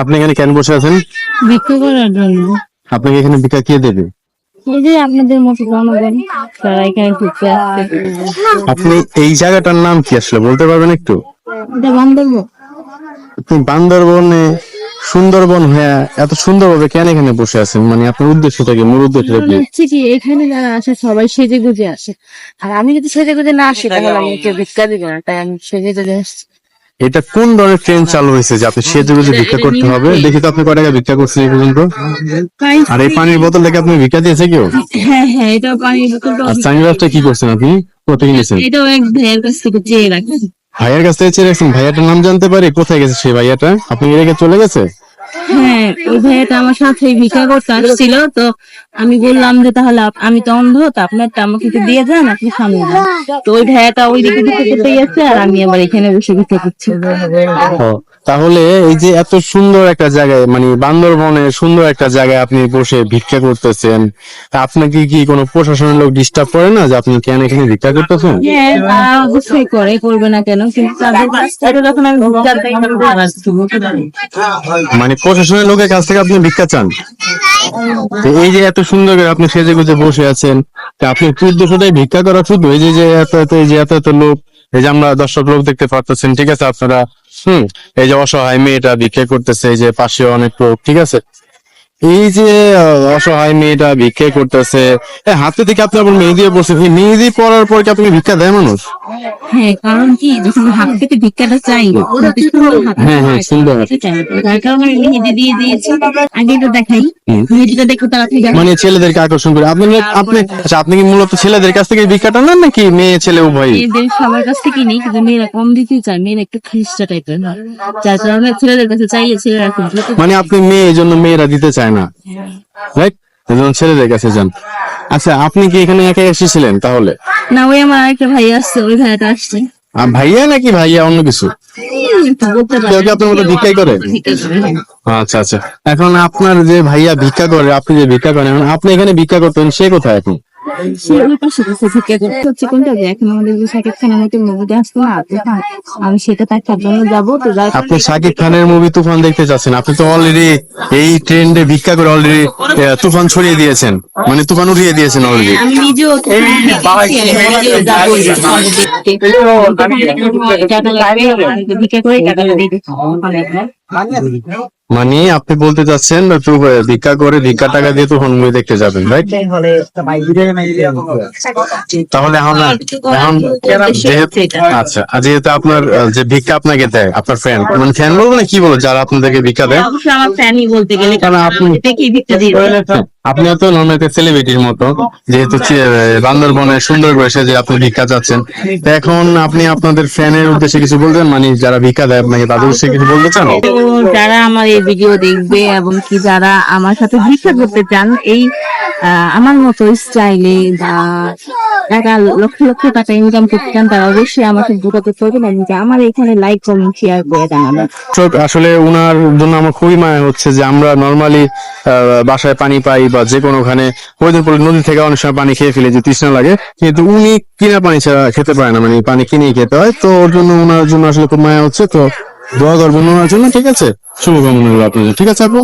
আপনি এখানে কেন বসে আছেন? বিক্রি করার জন্য। আপনাকে এখানে বিকা কে দেবে? এই যে আপনাদের মতো জনগণ তারা এখানে ঘুরতে আসছে। আপনি এই জায়গাটার নাম কি আসলে? বলতে পারবেন একটু? এটা বান্ধব বান্দরবনে সুন্দরবন হয়ে এত সুন্দরভাবে কেন এখানে বসে আছেন? মানে আপনার উদ্দেশ্যটা কি মূল উদ্দেশ্যটা কি? হচ্ছে কি এখানে যারা আসে সবাই সেজে গুজে আসে। আর আমি যদি সেজে গুজে না আসি তাহলে আমি কেউ ভিক্ষা দিবে না তাই আমি সেজে গুজে আসছি। এটা কোন ধরনের ট্রেন চালু হয়েছে যে আপনি সেজে গুজে ভিক্ষা করতে হবে? দেখি তো আপনি কয় টাকা ভিক্ষা করছেন এই পর্যন্ত? আর এই পানির বোতল থেকে আপনি ভিক্ষা দিয়েছে কেউ? হ্যাঁ হ্যাঁ এটা পানির বোতলটা আর সানগ্লাসটা কি করছেন আপনি? কোথায় নিয়েছেন? এটাও এক ভাইয়ের কাছ থেকে চেয়ে রাখছি। ভাইয়ার কাছ থেকে চেয়ে রাখছেন? ভাইয়াটার নাম জানতে পারি কোথায় গেছে সেই ভাইয়াটা? আপনি রেখে চলে গেছে? হ্যাঁ ওই ভাইয়াটা আমার সাথে ভিক্ষা করতে আসছিল, তো আমি বললাম যে তাহলে আমি তো অন্ধ, তো আপনারটা আমাকে একটু দিয়ে যান, আপনি সামনে তো ওই ভাইয়াটা ওই দিকে দিকে করতে গেছে আর আমি আবার এখানে বসে ভিক্ষা করছি। তাহলে এই যে এত সুন্দর একটা জায়গায় মানে বান্দরবনে সুন্দর একটা জায়গায় আপনি বসে ভিক্ষা করতেছেন তা আপনাকে কি কোনো প্রশাসনের লোক ডিস্টার্ব করে না যে আপনি কেন এখানে ভিক্ষা করতেছেন? হ্যাঁ অবশ্যই করে করবে না কেন? মানে প্রশাসনের লোকের কাছ থেকে আপনি ভিক্ষা চান? তো এই যে এত সুন্দর করে আপনি সেজে গুজে বসে আছেন তা আপনি উদ্দেশ্যটাই ভিক্ষা করা শুধু এই যে যে এত এত এই যে এত এত লোক এই যে আমরা দর্শক লোক দেখতে পারতেছেন, ঠিক আছে? আপনারা, হম, এই যে অসহায় মেয়েটা ভিক্ষা করতেছে, এই যে পাশে অনেক লোক, ঠিক আছে? এই যে অসহায় মেয়েটা ভিক্ষা করতেছে। হাতে থেকে আপনি আবার মেহেদি পড়ছেন। এই মেহেদি পড়ার পর কি আপনি ভিক্ষা দেয় মানুষ? হ্যাঁ কারণ কি যখন হাত থেকে ভিক্ষাটা চাই যাতে সুন্দর হাতে হ্যাঁ, হ্যাঁ, সুন্দর। সেটা চাই। যার কারণে আমি মেহেদি দিয়ে দিয়েছি। আগে তো দেখাই। মেহেদিটা দেখো তারা মানে ছেলেদেরকে আকর্ষণ করে। আপনি আপনি আচ্ছা আপনি কি মূলত ছেলেদের কাছ থেকে ভিক্ষাটা নেন নাকি মেয়ে ছেলে উভয় মেয়েদের সবার কাছ থেকে নেই কিন্তু মেয়েরা কম দিতে চায়। মেয়েরা একটু খ্রিস্টা টাইপের যার কারণে ছেলেদের কাছে চাই ছেলেরা মানে আপনি মেয়ে এই জন্য মেয়েরা দিতে চায় না। রাইট ছেলেদের কাছে যান। আচ্ছা আপনি কি এখানে একা এসেছিলেন তাহলে? না ওই আমার একটা ভাই আসছে ওই আসছে। আর ভাইয়া নাকি ভাইয়া অন্য কিছু? কেউ কি আপনার মতো ভিক্ষাই করে। আচ্ছা আচ্ছা। এখন আপনার যে ভাইয়া ভিক্ষা করে আপনি যে ভিক্ষা করেন এখন আপনি এখানে ভিক্ষা করতেন সে কোথায় এখন? আমি সেটা যাব আপনি শাকিব খানের মুভি তুফান দেখতে চাচ্ছেন আপনি তো অলরেডি এই ট্রেন্ডে ভিক্ষা করে অলরেডি তুফান ছড়িয়ে দিয়েছেন মানে তুফান উঠিয়ে দিয়েছেন অলরেডি আমি। টাকা ভিক্ষা করে টাকাটা দিয়ে। মানে আপনি বলতে চাচ্ছেন একটু ভিক্ষা করে ভিক্ষা টাকা দিয়ে তো মুভি দেখতে যাবেন রাইট তাহলে এখন এখন আচ্ছা আর যেহেতু আপনার যে ভিক্ষা আপনাকে দেয় আপনার ফ্যান মানে ফ্যান বলব না কি বলব যারা আপনাদেরকে ভিক্ষা দেয়? অবশ্যই আমার ফ্যানই বলতে গেলে কারণ আপনি ভিক্ষা দিয়ে দেয়। আপনি তো নর্মাল একটা সেলিব্রিটির মতো যেহেতু বান্দরবনে সুন্দর বয়সে যে আপনি ভিক্ষা চাচ্ছেন। তো এখন আপনি আপনাদের ফ্যানের উদ্দেশ্যে কিছু বলতেন মানে যারা ভিক্ষা দেয় আপনাকে তাদের উদ্দেশ্যে কিছু বলতে চান? যারা আমার এই ভিডিও দেখবে এবং কি যারা আমার সাথে ভিক্ষা করতে চান এই আমার মতো স্টাইলে বা টাকা লক্ষ লক্ষ টাকা ইনকাম করতে চান তারা অবশ্যই আমাকে যোগাযোগ করবেন এবং আমার এখানে লাইক কমেন্ট শেয়ার করে জানাবেন। আসলে উনার জন্য আমার খুবই মায়া হচ্ছে যে আমরা নর্মালি বাসায় পানি পাই বা যে কোনো ওখানে প্রয়োজন পড়লে নদী থেকে অনেক সময় পানি খেয়ে ফেলে যে তৃষ্ণা লাগে, কিন্তু উনি কিনা পানি ছাড়া খেতে পারে না মানে পানি কিনেই খেতে হয়। তো ওর জন্য ওনার জন্য আসলে খুব মায়া হচ্ছে। তো দোয়া করবেন ওনার জন্য, ঠিক আছে? শুভকামনা হলো আপনার। ঠিক আছে আপু?